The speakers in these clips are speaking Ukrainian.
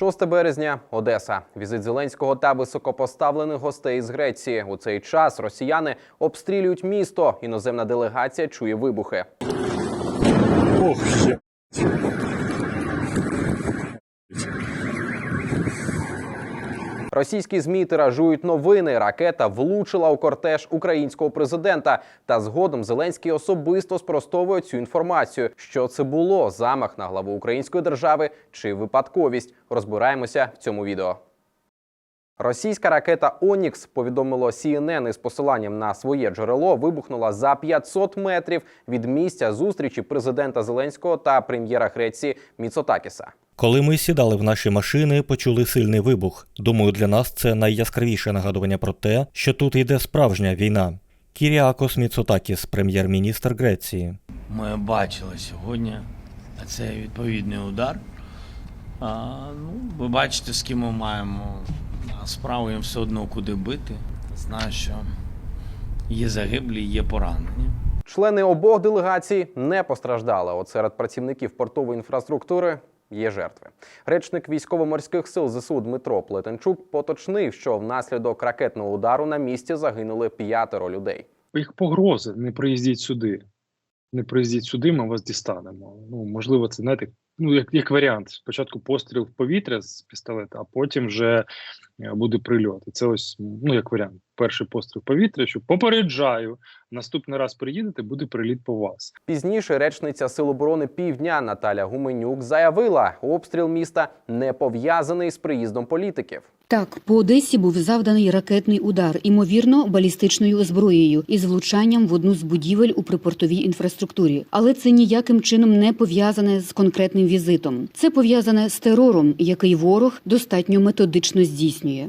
6 березня, Одеса. Візит Зеленського та високопоставлених гостей з Греції. У цей час росіяни обстрілюють місто. Іноземна делегація чує вибухи. Ох, Російські змі тиражують новини. Ракета влучила у кортеж українського президента. Та згодом Зеленський особисто спростовує цю інформацію. Що це було замах на главу української держави чи випадковість? Розбираємося в цьому відео. Російська ракета Онікс повідомило CNN із посиланням на своє джерело вибухнула за 500 метрів від місця зустрічі президента Зеленського та прем'єра Греції Міцотакіса. Коли ми сідали в наші машини, почули сильний вибух. Думаю, для нас це найяскравіше нагадування про те, що тут йде справжня війна. Кіріакос Міцотакіс, прем'єр-міністр Греції. Ми бачили сьогодні цей відповідний удар. А, ну, ви бачите, з ким ми маємо справу, їм все одно куди бити. Знаю, що є загиблі, є поранені. Члени обох делегацій не постраждали. От серед працівників портової інфраструктури є жертви. Речник військово-морських сил ЗСУ Дмитро Плетенчук поточнив, що внаслідок ракетного удару на місці загинули п'ятеро людей. Їх погрози, не приїздіть сюди. Не приїздіть сюди, ми вас дістанемо. Ну, можливо, це знаєте, ну, як, як варіант. Спочатку постріл в повітря з пістолета, а потім вже е, буде прильот. І це ось, ну, як варіант. Перший постріл в повітря, що попереджаю, наступний раз приїдете, буде приліт по вас. Пізніше речниця Сил оборони Півдня Наталя Гуменюк заявила, обстріл міста не пов'язаний з приїздом політиків. Так, по Одесі був завданий ракетний удар, імовірно, балістичною зброєю із влучанням в одну з будівель у припортовій інфраструктурі. Але це ніяким чином не пов'язане з конкретним візитом. Це пов'язане з терором, який ворог достатньо методично здійснює.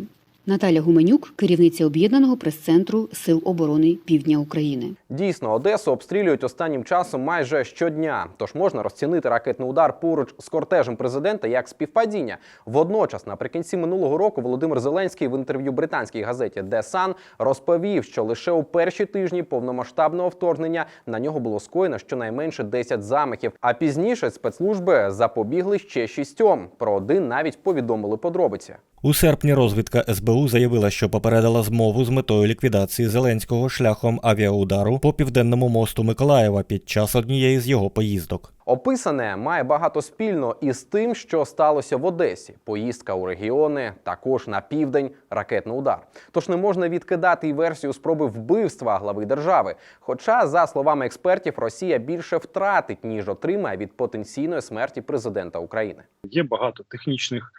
Наталя Гуменюк, керівниця об'єднаного прес-центру Сил оборони Півдня України. Дійсно, Одесу обстрілюють останнім часом майже щодня. Тож можна розцінити ракетний удар поруч з кортежем президента як співпадіння. Водночас, наприкінці минулого року, Володимир Зеленський в інтерв'ю британській газеті The Sun розповів, що лише у перші тижні повномасштабного вторгнення на нього було скоєно щонайменше 10 замахів. А пізніше спецслужби запобігли ще шістьом. Про один навіть повідомили подробиці. У серпні розвідка СБУ заявила, що попередила змову з метою ліквідації Зеленського шляхом авіаудару по південному мосту Миколаєва під час однієї з його поїздок. Описане має багато спільно із тим, що сталося в Одесі. Поїздка у регіони, також на південь, ракетний удар. Тож не можна відкидати і версію спроби вбивства глави держави. Хоча, за словами експертів, Росія більше втратить ніж отримає від потенційної смерті президента України. Є багато технічних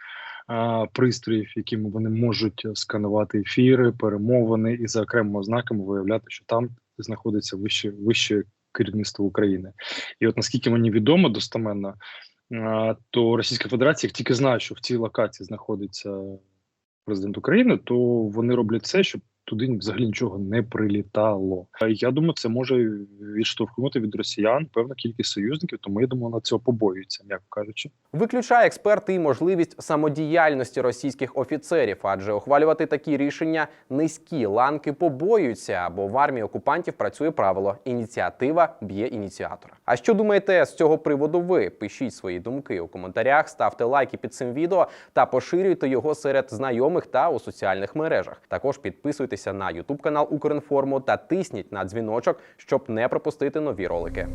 пристроїв, якими вони можуть сканувати ефіри, перемовини і за окремими ознаками виявляти, що там знаходиться вище, вище керівництво України. І от наскільки мені відомо достоменно, то Російська Федерація, як тільки знає, що в цій локації знаходиться президент України, то вони роблять все, щоб туди взагалі нічого не прилітало. Я думаю, це може відштовхнути від росіян певну кількість союзників, тому я думаю, на цього побоюються, м'яко кажучи. Виключає експерти і можливість самодіяльності російських офіцерів, адже ухвалювати такі рішення низькі ланки побоюються, бо в армії окупантів працює правило ініціатива б'є ініціатора. А що думаєте з цього приводу? Ви пишіть свої думки у коментарях, ставте лайки під цим відео та поширюйте його серед знайомих та у соціальних мережах. Також підписуйтеся на YouTube канал Укрінформу та тисніть на дзвіночок, щоб не пропустити нові ролики.